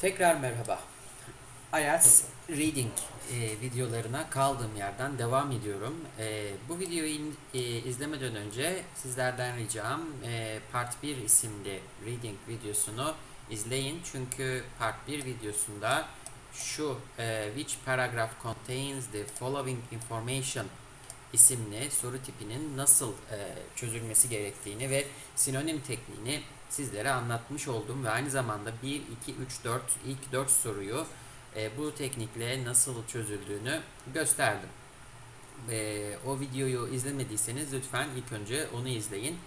Tekrar merhaba. IELTS Reading e, videolarına kaldığım yerden devam ediyorum. E, bu videoyu in- e, izlemeden önce sizlerden ricam e, Part 1 isimli Reading videosunu izleyin. Çünkü Part 1 videosunda şu e, Which paragraph contains the following information isimli soru tipinin nasıl e, çözülmesi gerektiğini ve sinonim tekniğini sizlere anlatmış oldum ve aynı zamanda 1, 2, 3, 4 ilk 4 soruyu e, bu teknikle nasıl çözüldüğünü gösterdim. E, o videoyu izlemediyseniz lütfen ilk önce onu izleyin.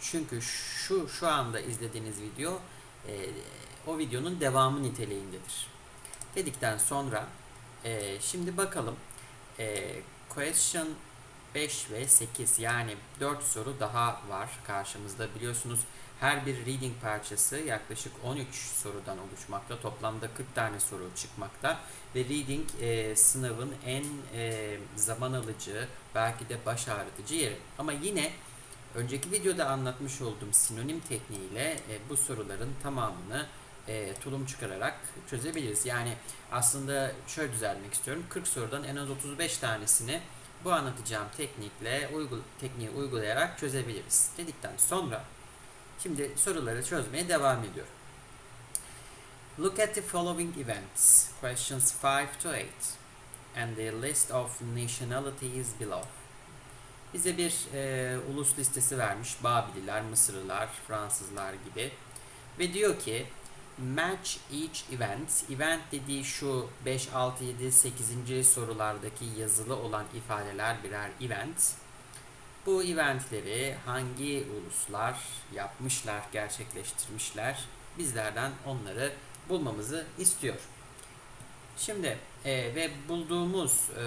Çünkü şu şu anda izlediğiniz video e, o videonun devamı niteliğindedir. Dedikten sonra e, şimdi bakalım e, question 5 ve 8 yani 4 soru daha var karşımızda. Biliyorsunuz her bir reading parçası yaklaşık 13 sorudan oluşmakta. Toplamda 40 tane soru çıkmakta. Ve reading e, sınavın en e, zaman alıcı, belki de baş ağrıtıcı yeri. Ama yine önceki videoda anlatmış olduğum sinonim tekniğiyle e, bu soruların tamamını e, tulum çıkararak çözebiliriz. Yani aslında şöyle düzeltmek istiyorum. 40 sorudan en az 35 tanesini bu anlatacağım teknikle uygul tekniği uygulayarak çözebiliriz. Dedikten sonra şimdi soruları çözmeye devam ediyorum. Look at the following events, questions 5 to 8, and the list of nationalities below. Bize bir e, ulus listesi vermiş. Babililer, Mısırlılar, Fransızlar gibi. Ve diyor ki match each event. Event dediği şu 5, 6, 7, 8. sorulardaki yazılı olan ifadeler birer event. Bu eventleri hangi uluslar yapmışlar, gerçekleştirmişler? Bizlerden onları bulmamızı istiyor. Şimdi e, ve bulduğumuz e,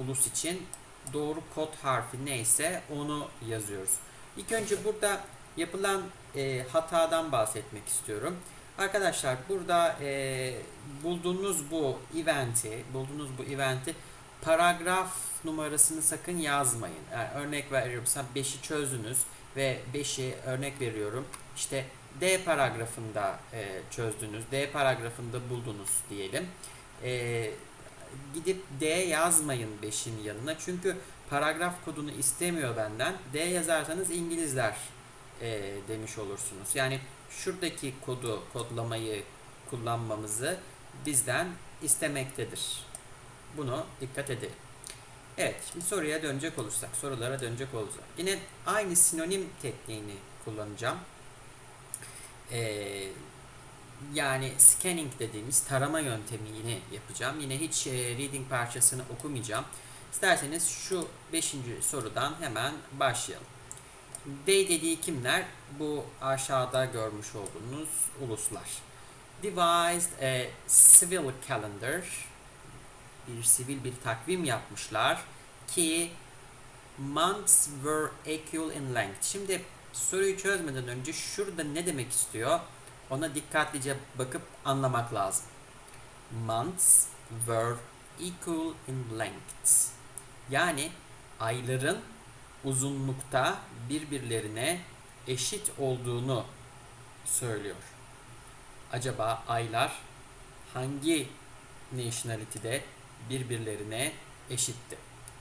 ulus için doğru kod harfi neyse onu yazıyoruz. İlk önce burada yapılan e, hatadan bahsetmek istiyorum. Arkadaşlar burada e, bulduğunuz bu eventi, bulduğunuz bu eventi paragraf numarasını sakın yazmayın. Yani örnek veriyorum, sen 5'i çözdünüz ve 5'i örnek veriyorum. İşte D paragrafında e, çözdünüz, D paragrafında buldunuz diyelim. E, gidip D yazmayın 5'in yanına. Çünkü paragraf kodunu istemiyor benden. D yazarsanız İngilizler e, demiş olursunuz. Yani şuradaki kodu, kodlamayı kullanmamızı bizden istemektedir. Bunu dikkat edelim. Evet, şimdi soruya dönecek olursak, sorulara dönecek olursak. Yine aynı sinonim tekniğini kullanacağım. Ee, yani scanning dediğimiz tarama yöntemini yapacağım. Yine hiç e, reading parçasını okumayacağım. İsterseniz şu 5. sorudan hemen başlayalım. They dediği kimler? Bu aşağıda görmüş olduğunuz uluslar. Devised a civil calendar. Bir sivil bir takvim yapmışlar ki months were equal in length. Şimdi soruyu çözmeden önce şurada ne demek istiyor? Ona dikkatlice bakıp anlamak lazım. Months were equal in length. Yani ayların uzunlukta birbirlerine eşit olduğunu söylüyor. Acaba aylar hangi nationality'de birbirlerine eşitti?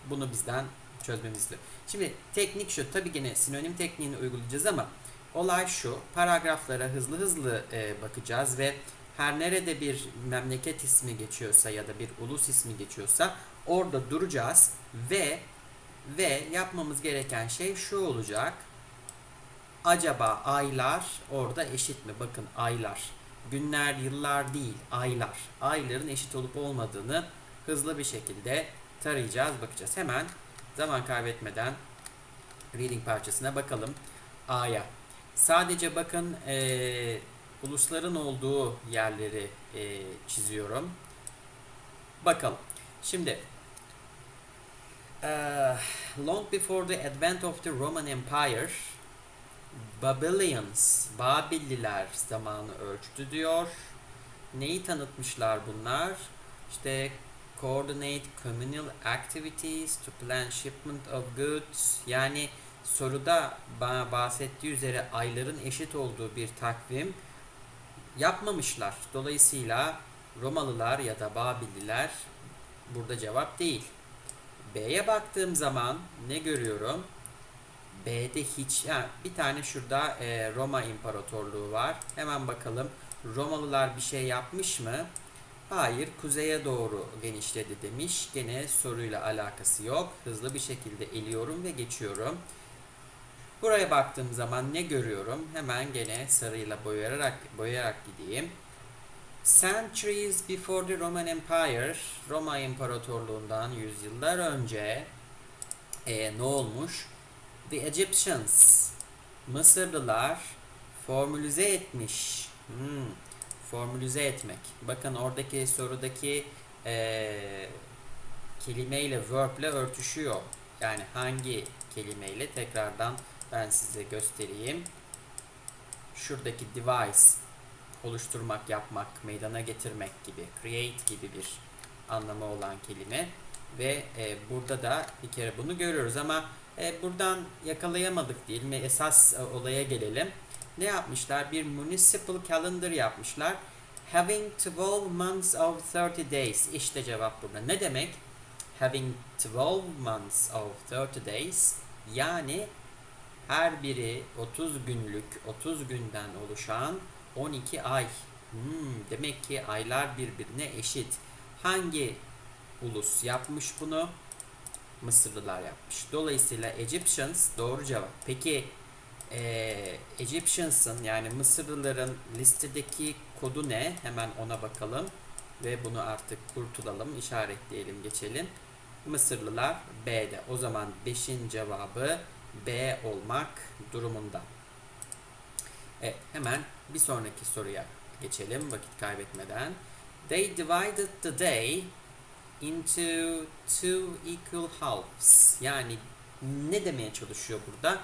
Bunu bizden çözmemizdir. Şimdi teknik şu, tabii gene sinonim tekniğini uygulayacağız ama olay şu, paragraflara hızlı hızlı e, bakacağız ve her nerede bir memleket ismi geçiyorsa ya da bir ulus ismi geçiyorsa orada duracağız ve ve yapmamız gereken şey şu olacak. Acaba aylar orada eşit mi? Bakın aylar. Günler, yıllar değil, aylar. Ayların eşit olup olmadığını hızlı bir şekilde tarayacağız, bakacağız. Hemen zaman kaybetmeden reading parçasına bakalım. A'ya. Sadece bakın e, ulusların olduğu yerleri e, çiziyorum. Bakalım. Şimdi Uh, long before the advent of the Roman Empire, Babylonians, Babilliler zamanı ölçtü diyor. Neyi tanıtmışlar bunlar? İşte coordinate communal activities to plan shipment of goods. Yani soruda bahsettiği üzere ayların eşit olduğu bir takvim yapmamışlar. Dolayısıyla Romalılar ya da Babililer burada cevap değil. B'ye baktığım zaman ne görüyorum? B'de hiç, yani bir tane şurada e, Roma İmparatorluğu var. Hemen bakalım Romalılar bir şey yapmış mı? Hayır, kuzeye doğru genişledi demiş. Gene soruyla alakası yok. Hızlı bir şekilde eliyorum ve geçiyorum. Buraya baktığım zaman ne görüyorum? Hemen gene sarıyla boyayarak boyayarak gideyim. Centuries before the Roman Empire, Roma İmparatorluğundan yüzyıllar önce e, ne olmuş? The Egyptians, Mısırlılar formülize etmiş. Hmm, formülize etmek. Bakın oradaki sorudaki e, kelimeyle, verble örtüşüyor. Yani hangi kelimeyle tekrardan ben size göstereyim. Şuradaki device oluşturmak, yapmak, meydana getirmek gibi, create gibi bir anlamı olan kelime ve e, burada da bir kere bunu görüyoruz ama e, buradan yakalayamadık değil mi? Esas e, olaya gelelim. Ne yapmışlar? Bir municipal calendar yapmışlar. Having 12 months of 30 days. İşte cevap burada. Ne demek? Having 12 months of 30 days yani her biri 30 günlük, 30 günden oluşan 12 ay. Hmm, demek ki aylar birbirine eşit. Hangi ulus yapmış bunu? Mısırlılar yapmış. Dolayısıyla Egyptians doğru cevap. Peki e, Egyptians'ın yani Mısırlıların listedeki kodu ne? Hemen ona bakalım. Ve bunu artık kurtulalım, işaretleyelim, geçelim. Mısırlılar B'de. O zaman 5'in cevabı B olmak durumunda. Evet, hemen bir sonraki soruya geçelim vakit kaybetmeden. They divided the day into two equal halves. Yani ne demeye çalışıyor burada?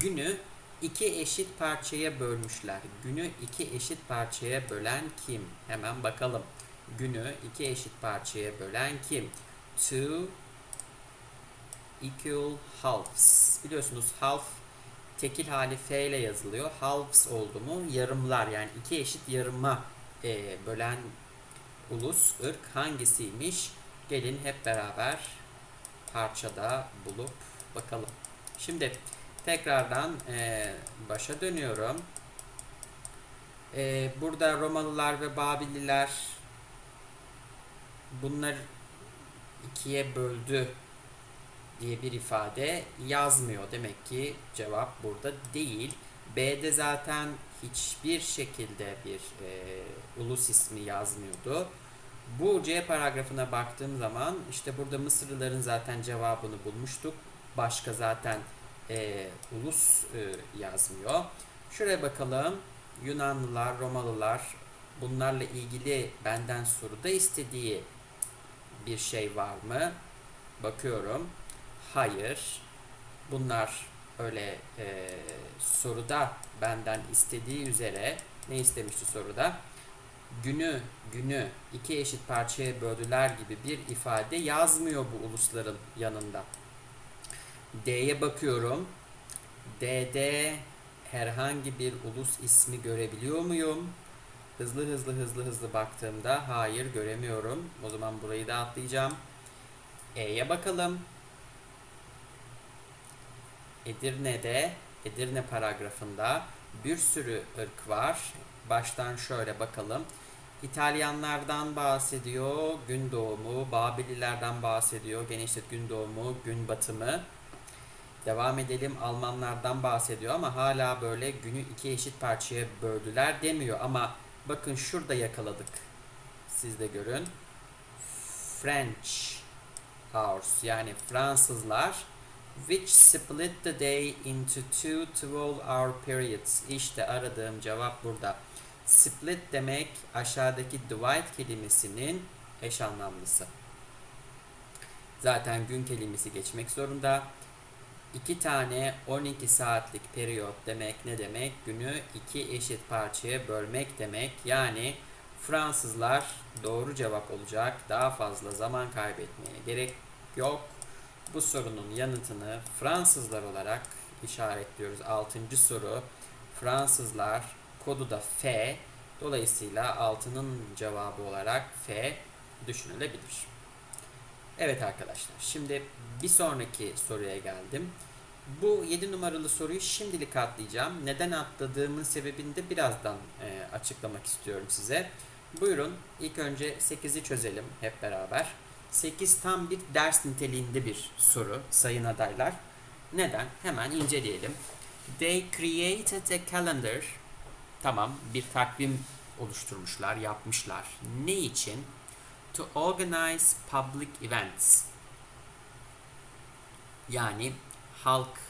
Günü iki eşit parçaya bölmüşler. Günü iki eşit parçaya bölen kim? Hemen bakalım. Günü iki eşit parçaya bölen kim? Two equal halves. Biliyorsunuz half tekil hali F ile yazılıyor. Halves oldu mu yarımlar yani iki eşit yarıma e, bölen ulus, ırk hangisiymiş? Gelin hep beraber parçada bulup bakalım. Şimdi tekrardan e, başa dönüyorum. E, burada Romalılar ve Babililer bunlar ikiye böldü diye bir ifade yazmıyor. Demek ki cevap burada değil. B'de zaten hiçbir şekilde bir e, ulus ismi yazmıyordu. Bu C paragrafına baktığım zaman işte burada Mısırlıların zaten cevabını bulmuştuk. Başka zaten e, ulus e, yazmıyor. Şuraya bakalım. Yunanlılar, Romalılar bunlarla ilgili benden soruda istediği bir şey var mı? Bakıyorum. Hayır. Bunlar öyle e, soruda benden istediği üzere ne istemişti soruda? Günü günü iki eşit parçaya böldüler gibi bir ifade yazmıyor bu ulusların yanında. D'ye bakıyorum. D'de herhangi bir ulus ismi görebiliyor muyum? Hızlı hızlı hızlı hızlı baktığımda hayır göremiyorum. O zaman burayı da atlayacağım. E'ye bakalım. Edirne'de, Edirne paragrafında bir sürü ırk var. Baştan şöyle bakalım. İtalyanlardan bahsediyor, gün doğumu, Babililerden bahsediyor, genişlet gün doğumu, gün batımı. Devam edelim Almanlardan bahsediyor ama hala böyle günü iki eşit parçaya böldüler demiyor ama bakın şurada yakaladık. Siz de görün. French hours yani Fransızlar which split the day into two 12 hour periods. İşte aradığım cevap burada. Split demek aşağıdaki divide kelimesinin eş anlamlısı. Zaten gün kelimesi geçmek zorunda. İki tane 12 saatlik periyot demek ne demek? Günü iki eşit parçaya bölmek demek. Yani Fransızlar doğru cevap olacak. Daha fazla zaman kaybetmeye gerek yok. Bu sorunun yanıtını Fransızlar olarak işaretliyoruz. Altıncı soru. Fransızlar kodu da F Dolayısıyla 6'nın cevabı olarak F düşünülebilir. Evet arkadaşlar şimdi bir sonraki soruya geldim. Bu 7 numaralı soruyu şimdilik atlayacağım. Neden atladığımın sebebini de birazdan e, açıklamak istiyorum size. Buyurun ilk önce 8'i çözelim hep beraber. 8 tam bir ders niteliğinde bir soru sayın adaylar. Neden? Hemen inceleyelim. They created a calendar. Tamam bir takvim oluşturmuşlar, yapmışlar. Ne için? To organize public events. Yani halk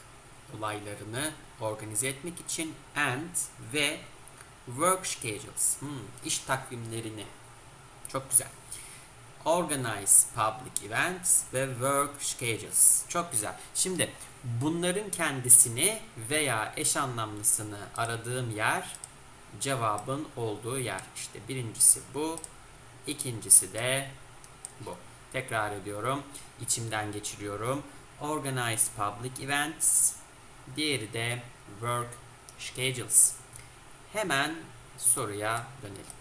olaylarını organize etmek için and ve work schedules. Hmm, iş takvimlerini. Çok güzel. Organize public events ve work schedules. Çok güzel. Şimdi bunların kendisini veya eş anlamlısını aradığım yer cevabın olduğu yer. İşte birincisi bu, ikincisi de bu. Tekrar ediyorum. İçimden geçiriyorum. Organize public events. Diğeri de work schedules. Hemen soruya dönelim.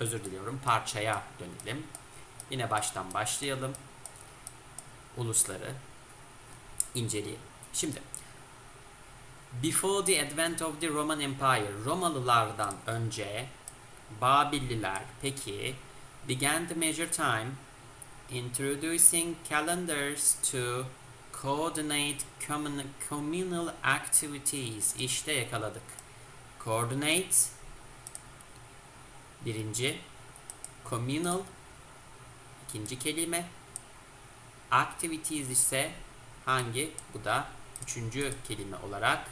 Özür diliyorum. Parçaya dönelim. Yine baştan başlayalım. Ulusları inceleyelim. Şimdi Before the advent of the Roman Empire, Romalılardan önce Babilliler peki began to measure time introducing calendars to coordinate communal activities. İşte yakaladık. Coordinate birinci, communal ikinci kelime, activities ise hangi? Bu da üçüncü kelime olarak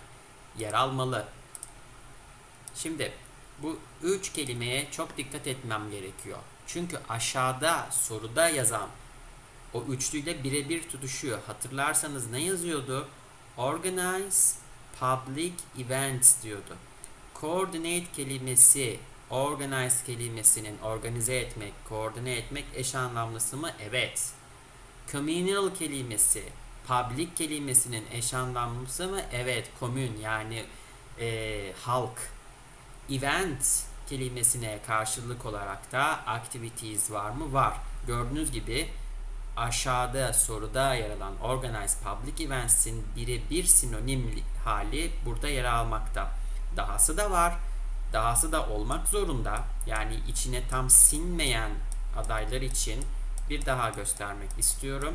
yer almalı. Şimdi bu üç kelimeye çok dikkat etmem gerekiyor. Çünkü aşağıda soruda yazan o üçlüyle birebir tutuşuyor. Hatırlarsanız ne yazıyordu? Organize public events diyordu. Coordinate kelimesi, organize kelimesinin organize etmek, koordine etmek eş anlamlısı mı? Evet. Communal kelimesi, public kelimesinin eş anlamlısı mı? Evet. Komün yani e, halk. Event kelimesine karşılık olarak da activities var mı? Var. Gördüğünüz gibi aşağıda soruda yer alan organized public events'in birebir sinonim hali burada yer almakta. Dahası da var. Dahası da olmak zorunda. Yani içine tam sinmeyen adaylar için bir daha göstermek istiyorum.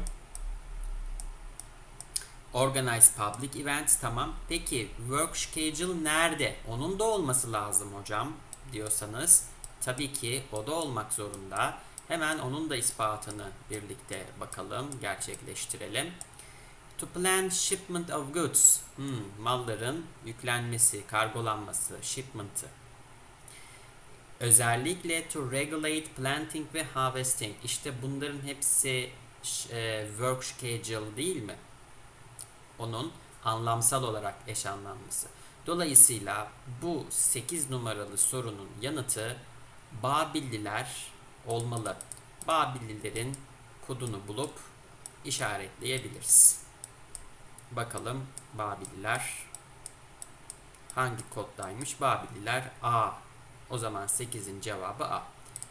Organized Public Events tamam. Peki work schedule nerede? Onun da olması lazım hocam diyorsanız tabii ki o da olmak zorunda. Hemen onun da ispatını birlikte bakalım, gerçekleştirelim. To plan shipment of goods. Hmm, malların yüklenmesi, kargolanması, shipment'ı. Özellikle to regulate planting ve harvesting. İşte bunların hepsi e, work schedule değil mi? Onun anlamsal olarak eş anlamlısı. Dolayısıyla bu 8 numaralı sorunun yanıtı Babilliler olmalı. Babillilerin kodunu bulup işaretleyebiliriz. Bakalım Babililer hangi koddaymış? Babililer A. O zaman 8'in cevabı A.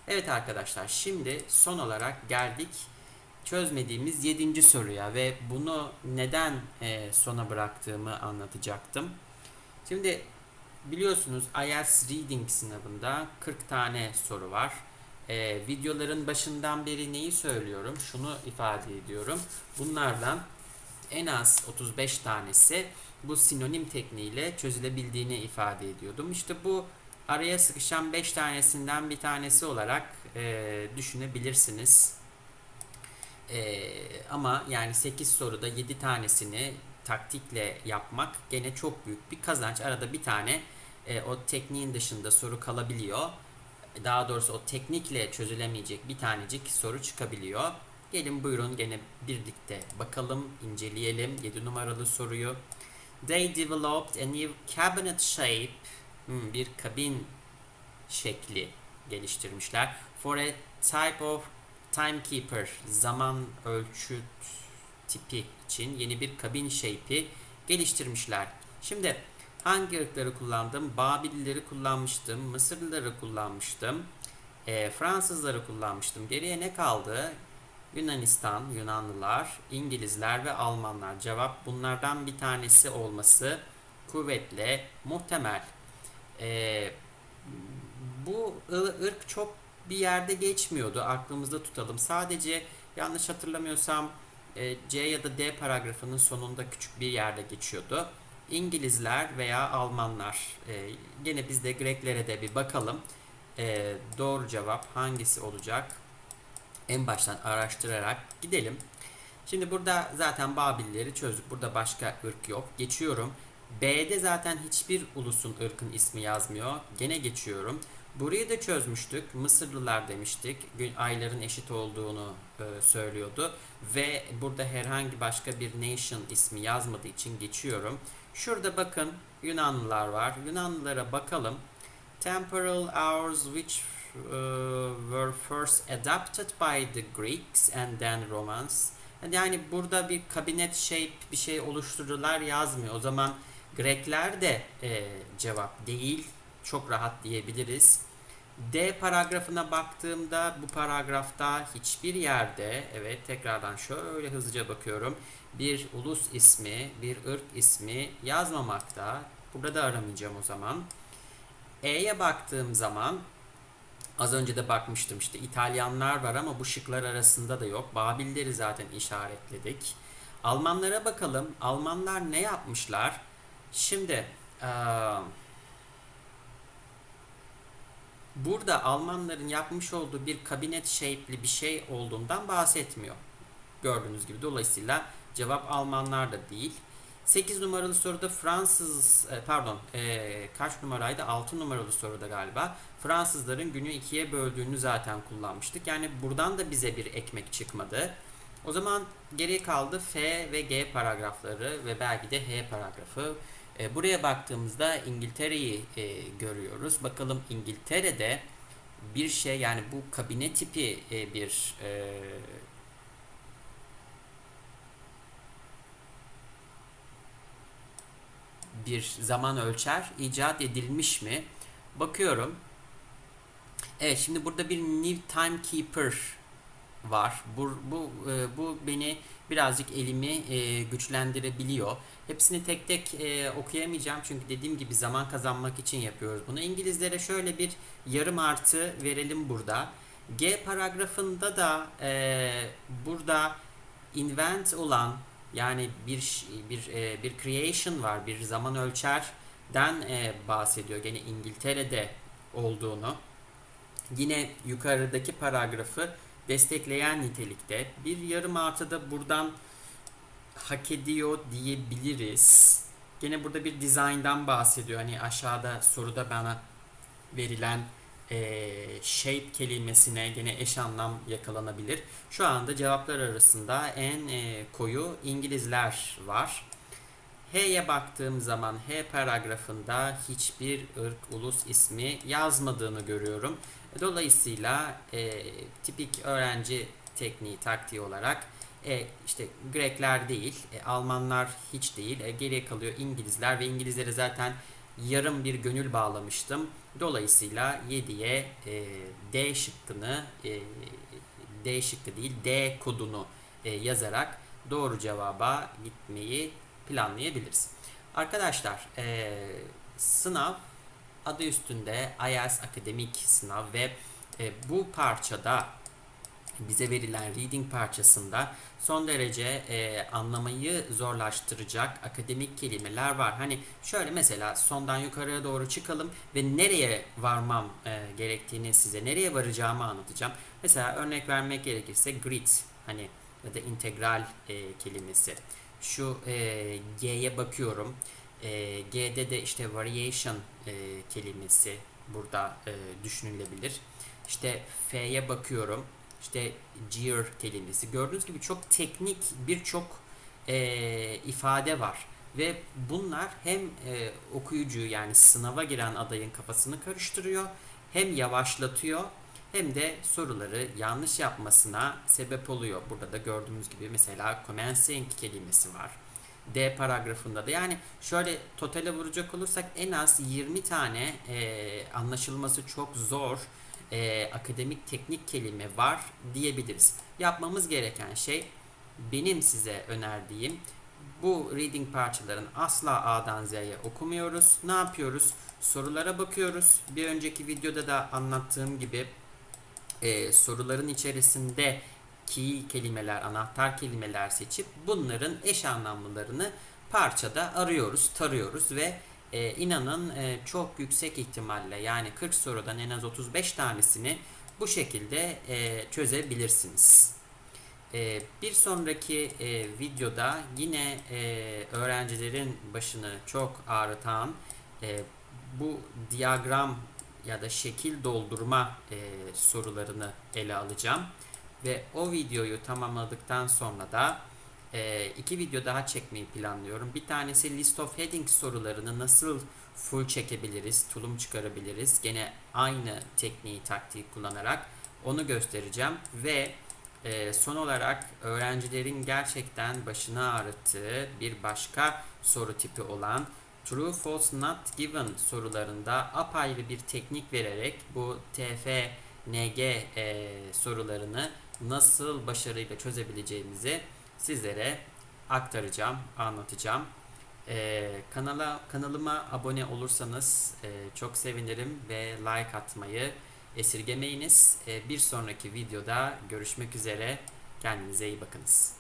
Evet arkadaşlar şimdi son olarak geldik çözmediğimiz 7. soruya ve bunu neden e, sona bıraktığımı anlatacaktım. Şimdi biliyorsunuz IELTS Reading sınavında 40 tane soru var. Ee, videoların başından beri neyi söylüyorum? Şunu ifade ediyorum. Bunlardan en az 35 tanesi bu sinonim tekniğiyle çözülebildiğini ifade ediyordum. İşte bu araya sıkışan 5 tanesinden bir tanesi olarak e, düşünebilirsiniz. E, ama yani 8 soruda 7 tanesini taktikle yapmak gene çok büyük bir kazanç. Arada bir tane e, o tekniğin dışında soru kalabiliyor. Daha doğrusu o teknikle çözülemeyecek bir tanecik soru çıkabiliyor. Gelin buyurun gene birlikte bakalım, inceleyelim 7 numaralı soruyu. They developed a new cabinet shape. Hmm, bir kabin şekli geliştirmişler. For a type of timekeeper, zaman ölçüt tipi için yeni bir kabin shape'i geliştirmişler. Şimdi Hangi ırkları kullandım? Babillileri kullanmıştım, Mısırlıları kullanmıştım, e, Fransızları kullanmıştım. Geriye ne kaldı? Yunanistan, Yunanlılar, İngilizler ve Almanlar. Cevap bunlardan bir tanesi olması kuvvetle muhtemel. E, bu ırk çok bir yerde geçmiyordu. Aklımızda tutalım. Sadece yanlış hatırlamıyorsam e, C ya da D paragrafının sonunda küçük bir yerde geçiyordu. İngilizler veya Almanlar. E, gene biz de Greklere de bir bakalım. E, doğru cevap hangisi olacak? En baştan araştırarak gidelim. Şimdi burada zaten Babilleri çözdük. Burada başka ırk yok. Geçiyorum. B'de zaten hiçbir ulusun ırkın ismi yazmıyor. Gene geçiyorum. Burayı da çözmüştük. Mısırlılar demiştik. Gün ayların eşit olduğunu e, söylüyordu. Ve burada herhangi başka bir nation ismi yazmadığı için geçiyorum. Şurada bakın Yunanlılar var. Yunanlılara bakalım. Temporal hours which uh, were first adapted by the Greeks and then Romans. Yani burada bir kabinet shape bir şey oluşturdular yazmıyor. O zaman Grekler de e, cevap değil. Çok rahat diyebiliriz. D paragrafına baktığımda bu paragrafta hiçbir yerde evet tekrardan şöyle hızlıca bakıyorum. Bir ulus ismi, bir ırk ismi yazmamakta. Burada da aramayacağım o zaman. E'ye baktığım zaman az önce de bakmıştım işte İtalyanlar var ama bu şıklar arasında da yok. Babilleri zaten işaretledik. Almanlara bakalım. Almanlar ne yapmışlar? Şimdi eee burada Almanların yapmış olduğu bir kabinet shape'li bir şey olduğundan bahsetmiyor. Gördüğünüz gibi dolayısıyla cevap Almanlar da değil. 8 numaralı soruda Fransız e, pardon e, kaç numaraydı? 6 numaralı soruda galiba. Fransızların günü ikiye böldüğünü zaten kullanmıştık. Yani buradan da bize bir ekmek çıkmadı. O zaman geriye kaldı F ve G paragrafları ve belki de H paragrafı. E, buraya baktığımızda İngiltere'yi e, görüyoruz. Bakalım İngiltere'de bir şey yani bu kabine tipi e, bir e, bir zaman ölçer icat edilmiş mi? Bakıyorum. Evet şimdi burada bir New Timekeeper var. Bu, bu, e, bu beni birazcık elimi e, güçlendirebiliyor. Hepsini tek tek e, okuyamayacağım çünkü dediğim gibi zaman kazanmak için yapıyoruz bunu. İngilizlere şöyle bir yarım artı verelim burada. G paragrafında da e, burada invent olan yani bir bir e, bir creation var, bir zaman ölçerden e, bahsediyor. Gene İngiltere'de olduğunu. Yine yukarıdaki paragrafı destekleyen nitelikte. Bir yarım artı da buradan hak ediyor diyebiliriz. Gene burada bir design'dan bahsediyor. Hani aşağıda soruda bana verilen e, shape kelimesine gene eş anlam yakalanabilir. Şu anda cevaplar arasında en e, koyu İngilizler var. H'ye baktığım zaman H paragrafında hiçbir ırk, ulus ismi yazmadığını görüyorum. Dolayısıyla e, tipik öğrenci tekniği, taktiği olarak e, işte Grekler değil, e, Almanlar hiç değil, e, geriye kalıyor İngilizler ve İngilizlere zaten yarım bir gönül bağlamıştım. Dolayısıyla 7'ye e, D şıkkını, e, D şıkkı değil D kodunu e, yazarak doğru cevaba gitmeyi planlayabiliriz. Arkadaşlar e, sınav adı üstünde IELTS akademik sınav ve e, bu parçada bize verilen reading parçasında son derece e, anlamayı zorlaştıracak akademik kelimeler var. Hani şöyle mesela sondan yukarıya doğru çıkalım ve nereye varmam e, gerektiğini size, nereye varacağımı anlatacağım. Mesela örnek vermek gerekirse grid hani ya da integral e, kelimesi. Şu e, G'ye bakıyorum. E, G'de de işte variation e, kelimesi burada e, düşünülebilir. İşte F'ye bakıyorum. İşte gear kelimesi. Gördüğünüz gibi çok teknik birçok e, ifade var. Ve bunlar hem e, okuyucu yani sınava giren adayın kafasını karıştırıyor, hem yavaşlatıyor hem de soruları yanlış yapmasına sebep oluyor. Burada da gördüğümüz gibi mesela commencing kelimesi var. D paragrafında da. Yani şöyle totale vuracak olursak en az 20 tane e, anlaşılması çok zor e, akademik teknik kelime var diyebiliriz. Yapmamız gereken şey benim size önerdiğim bu reading parçaların asla A'dan Z'ye okumuyoruz. Ne yapıyoruz? Sorulara bakıyoruz. Bir önceki videoda da anlattığım gibi e, soruların içerisinde key kelimeler, anahtar kelimeler seçip bunların eş anlamlılarını parçada arıyoruz, tarıyoruz ve e, inanın e, çok yüksek ihtimalle yani 40 sorudan en az 35 tanesini bu şekilde e, çözebilirsiniz. E, bir sonraki e, videoda yine e, öğrencilerin başını çok ağrıtan e, bu diyagram ya da şekil doldurma e, sorularını ele alacağım. Ve o videoyu tamamladıktan sonra da e, iki video daha çekmeyi planlıyorum. Bir tanesi list of headings sorularını nasıl full çekebiliriz, tulum çıkarabiliriz. Gene aynı tekniği, taktiği kullanarak onu göstereceğim. Ve e, son olarak öğrencilerin gerçekten başını ağrıttığı bir başka soru tipi olan True False Not Given sorularında apayrı bir teknik vererek bu TFNG e, sorularını nasıl başarıyla çözebileceğimizi sizlere aktaracağım, anlatacağım. E, kanala kanalıma abone olursanız e, çok sevinirim ve like atmayı esirgemeyiniz. E, bir sonraki videoda görüşmek üzere. Kendinize iyi bakınız.